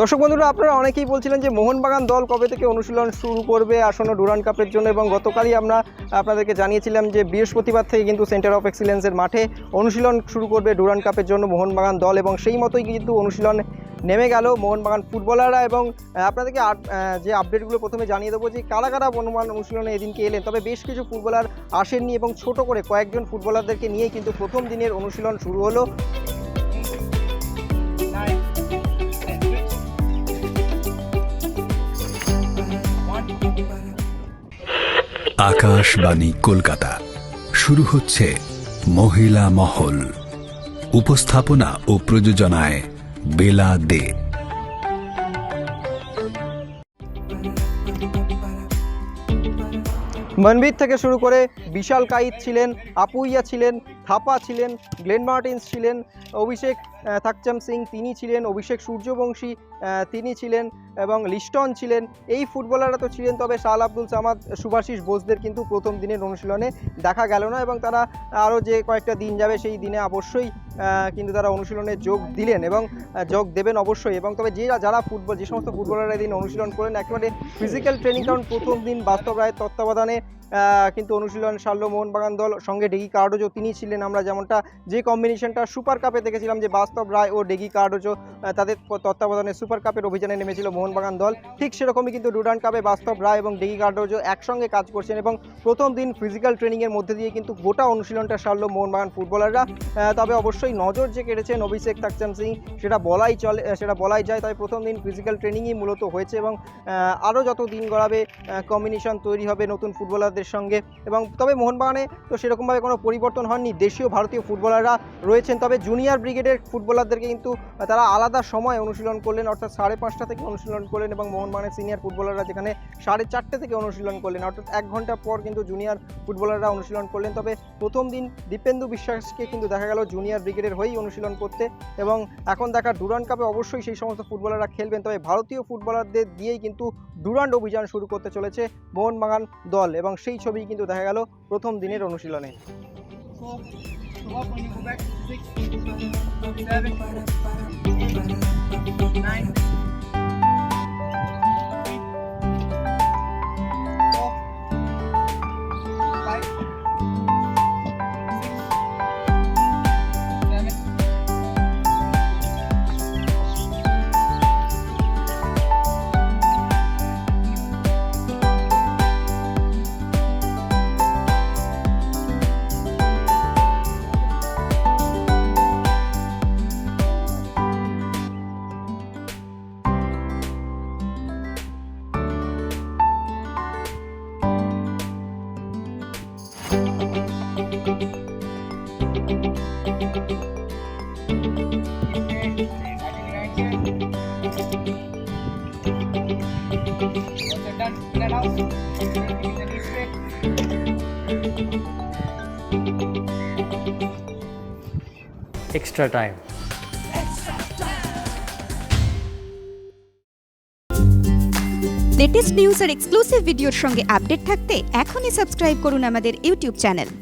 দর্শক বন্ধুরা, আপনারা অনেকেই বলছিলেন যে মোহনবাগান দল কবে থেকে অনুশীলন শুরু করবে আসন্ন ডুরান কাপের জন্য এবং গতকালই আমরা আপনাদেরকে জানিয়েছিলাম যে বৃহস্পতিবার থেকে কিন্তু সেন্টার অফ এক্সিলেন্সের মাঠে অনুশীলন শুরু করবে ডুরান কাপের জন্য মোহনবাগান দল এবং সেই মতোই কিন্তু অনুশীলন নেমে গেল মোহনবাগান ফুটবলাররা এবং আপনাদেরকে যে আপডেটগুলো প্রথমে জানিয়ে দেবো যে কারা কারা বনমান অনুশীলনে এদিনকে এলেন। তবে বেশ কিছু ফুটবলার আসেননি এবং ছোট করে কয়েকজন ফুটবলারদেরকে নিয়েই কিন্তু প্রথম দিনের অনুশীলন শুরু হলো। আকাশবাণী কলকাতা। শুরু হচ্ছে মহিলা মহল। উপস্থাপনা ও প্রযোজনায় বেলা দে। মনবীর থেকে শুরু করে বিশাল কাইত ছিলেন, আপুইয়া ছিলেন, থাপা ছিলেন, গ্লেন মার্টিন্স ছিলেন, অভিষেক থাকচাম সিং তিনি ছিলেন, অভিষেক সূর্যবংশী তিনি ছিলেন এবং লিস্টন ছিলেন। এই ফুটবলাররা তো ছিলেন, তবে শাল আব্দুল সামাদ, সুভাষিস বোসদের কিন্তু প্রথম দিনের অনুশীলনে দেখা গেল না এবং তারা আরও যে কয়েকটা দিন যাবে সেই দিনে অবশ্যই কিন্তু তারা অনুশীলনে যোগ দিলেন এবং যোগ দেবেন অবশ্যই। এবং তবে যে যারা ফুটবল, যে সমস্ত ফুটবলাররা এদিন অনুশীলন করেন, একেবারে ফিজিক্যাল ট্রেনিং কারণ প্রথম দিন বাস্তব রায়ের তত্ত্বাবধানে কিন্তু অনুশীলন সারল মোহনবাগান দল, সঙ্গে ডেগি কার্ডোজো, তিনি ছিলেন আমরা যেমনটা যে কম্বিনেশনটা সুপার কাপে দেখেছিলাম যে বাস্তব রায় ও ডেগি কার্ডোজো তাদের তত্ত্বাবধানে সুপার কাপের অভিযানে নেমেছিল মোহনবাগান দল। ঠিক সেরকমই কিন্তু ডুডান কাপে বাস্তব রায় এবং ডেগি কার্ডোজো একসঙ্গে কাজ করছেন এবং প্রথম দিন ফিজিক্যাল ট্রেনিংয়ের মধ্যে দিয়ে কিন্তু গোটা অনুশীলনটা সারল মোহনবাগান ফুটবলাররা তবে অবশ্যই নজর যে কেড়েছেন অভিষেক থাকচাম সিং, সেটা বলাই চলে সেটা বলাই যায় তাই প্রথম দিন ফিজিক্যাল ট্রেনিংই মূলত হয়েছে এবং আরও যত দিন গড়াবে কম্বিনেশন তৈরি হবে নতুন ফুটবলারদের সঙ্গে। এবং তবে মোহনবাগানে তো সেরকমভাবে কোনো পরিবর্তন হয়নি। দেশীয়, ভারতীয় ফুটবলাররা রয়েছেন। তবে জুনিয়র ব্রিগেডের ফুটবলারদেরকে কিন্তু তারা আলাদা সময় অনুশীলন করলেন, অর্থাৎ সাড়ে পাঁচটা থেকে অনুশীলন করলেন এবং মোহনবাগানের সিনিয়র ফুটবলাররা যেখানে সাড়ে চারটে থেকে অনুশীলন করলেন। অর্থাৎ এক ঘণ্টা পর কিন্তু জুনিয়র ফুটবলাররা অনুশীলন করলেন। তবে প্রথম দিন দীপেন্দু বিশ্বাসকে কিন্তু দেখা গেল জুনিয়র ব্রিগেডের হয়েই অনুশীলন করতে এবং এখন দেখা ডুরান্ড কাপে অবশ্যই সেই সমস্ত ফুটবলাররা খেলবেন। তবে ভারতীয় ফুটবলারদের দিয়েই কিন্তু ডুরান্ড অভিযান শুরু করতে চলেছে মোহনবাগান দল এবং সেই ছবি কিন্তু দেখা গেল প্রথম দিনের অনুশীলনে। Four, extra time. Latest news আর এক্সক্লুসিভ ভিডিওর সঙ্গে আপডেট থাকতে এখনই সাবস্ক্রাইব করুন আমাদের ইউটিউব চ্যানেল